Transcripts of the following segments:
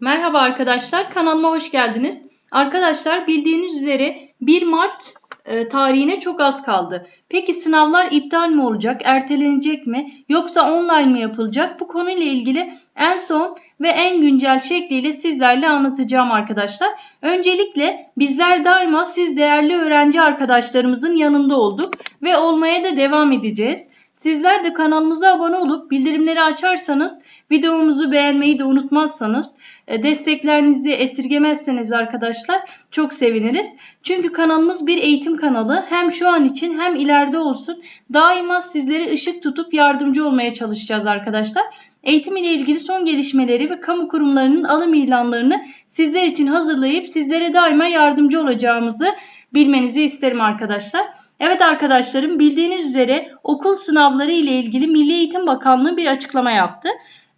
Merhaba arkadaşlar, kanalıma hoş geldiniz. Arkadaşlar bildiğiniz üzere 1 Mart e, tarihine çok az kaldı. Peki sınavlar iptal mi olacak, ertelenecek mi yoksa online mi yapılacak? Bu konuyla ilgili en son ve en güncel şekliyle sizlerle anlatacağım arkadaşlar. Öncelikle bizler daima siz değerli öğrenci arkadaşlarımızın yanında olduk ve olmaya da devam edeceğiz. Sizler de kanalımıza abone olup bildirimleri açarsanız, videomuzu beğenmeyi de unutmazsanız, e, desteklerinizi esirgemezseniz arkadaşlar çok seviniriz. Çünkü kanalımız bir eğitim kanalı. Hem şu an için hem ileride olsun daima sizlere ışık tutup yardımcı olmaya çalışacağız arkadaşlar. Eğitim ile ilgili son gelişmeleri ve kamu kurumlarının alım ilanlarını sizler için hazırlayıp sizlere daima yardımcı olacağımızı bilmenizi isterim arkadaşlar. Evet arkadaşlarım bildiğiniz üzere okul sınavları ile ilgili Milli Eğitim Bakanlığı bir açıklama yaptı.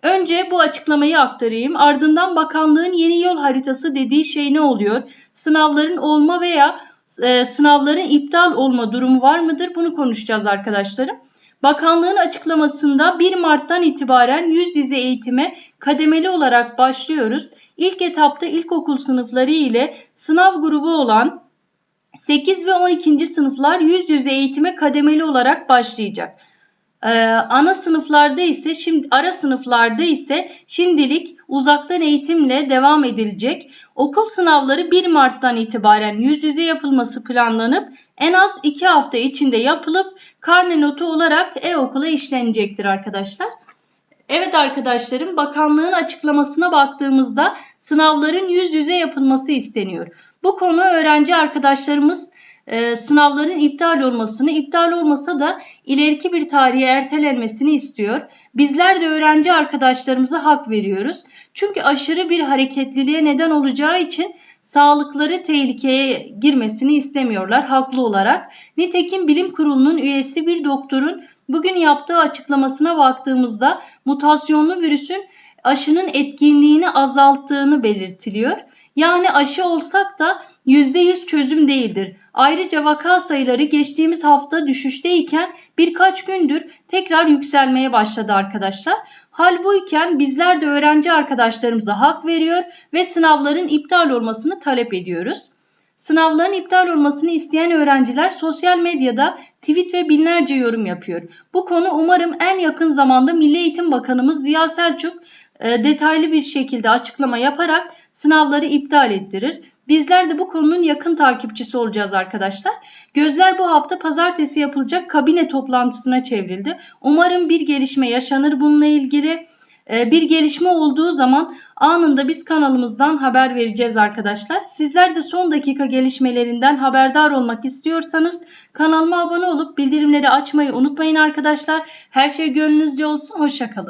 Önce bu açıklamayı aktarayım. Ardından bakanlığın yeni yol haritası dediği şey ne oluyor? Sınavların olma veya e, sınavların iptal olma durumu var mıdır? Bunu konuşacağız arkadaşlarım. Bakanlığın açıklamasında 1 Mart'tan itibaren yüz yüze eğitime kademeli olarak başlıyoruz. İlk etapta ilkokul sınıfları ile sınav grubu olan 8 ve 12. sınıflar yüz yüze eğitime kademeli olarak başlayacak. Ee, ana sınıflarda ise şimdi ara sınıflarda ise şimdilik uzaktan eğitimle devam edilecek. Okul sınavları 1 Mart'tan itibaren yüz yüze yapılması planlanıp en az 2 hafta içinde yapılıp karne notu olarak e-okula işlenecektir arkadaşlar. Evet arkadaşlarım bakanlığın açıklamasına baktığımızda sınavların yüz yüze yapılması isteniyor. Bu konu öğrenci arkadaşlarımız e, sınavların iptal olmasını, iptal olmasa da ileriki bir tarihe ertelenmesini istiyor. Bizler de öğrenci arkadaşlarımıza hak veriyoruz. Çünkü aşırı bir hareketliliğe neden olacağı için sağlıkları tehlikeye girmesini istemiyorlar haklı olarak. Nitekim bilim kurulunun üyesi bir doktorun bugün yaptığı açıklamasına baktığımızda mutasyonlu virüsün aşının etkinliğini azalttığını belirtiliyor. Yani aşı olsak da %100 çözüm değildir. Ayrıca vaka sayıları geçtiğimiz hafta düşüşteyken birkaç gündür tekrar yükselmeye başladı arkadaşlar. Hal buyken bizler de öğrenci arkadaşlarımıza hak veriyor ve sınavların iptal olmasını talep ediyoruz. Sınavların iptal olmasını isteyen öğrenciler sosyal medyada tweet ve binlerce yorum yapıyor. Bu konu umarım en yakın zamanda Milli Eğitim Bakanımız Ziya Selçuk detaylı bir şekilde açıklama yaparak sınavları iptal ettirir. Bizler de bu konunun yakın takipçisi olacağız arkadaşlar. Gözler bu hafta pazartesi yapılacak kabine toplantısına çevrildi. Umarım bir gelişme yaşanır bununla ilgili. E, bir gelişme olduğu zaman anında biz kanalımızdan haber vereceğiz arkadaşlar. Sizler de son dakika gelişmelerinden haberdar olmak istiyorsanız kanalıma abone olup bildirimleri açmayı unutmayın arkadaşlar. Her şey gönlünüzce olsun. Hoşçakalın.